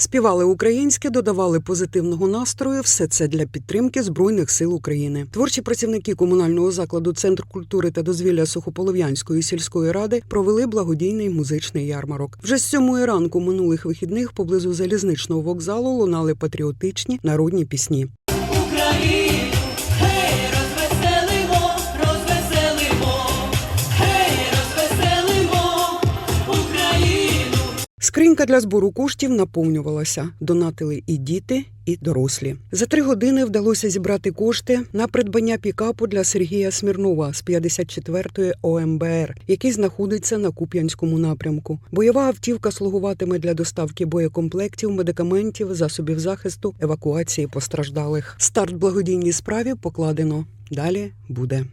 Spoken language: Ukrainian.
Співали українське, додавали позитивного настрою. Все це для підтримки збройних сил України. Творчі працівники комунального закладу Центр культури та дозвілля Сухополов'янської сільської ради провели благодійний музичний ярмарок. Вже з сьомої ранку минулих вихідних поблизу залізничного вокзалу лунали патріотичні народні пісні. Україну, Скринька для збору коштів наповнювалася. Донатили і діти, і дорослі. За три години вдалося зібрати кошти на придбання пікапу для Сергія Смірнова з 54-ї ОМБР, який знаходиться на Куп'янському напрямку. Бойова автівка слугуватиме для доставки боєкомплектів, медикаментів, засобів захисту, евакуації постраждалих. Старт благодійній справі покладено. Далі буде.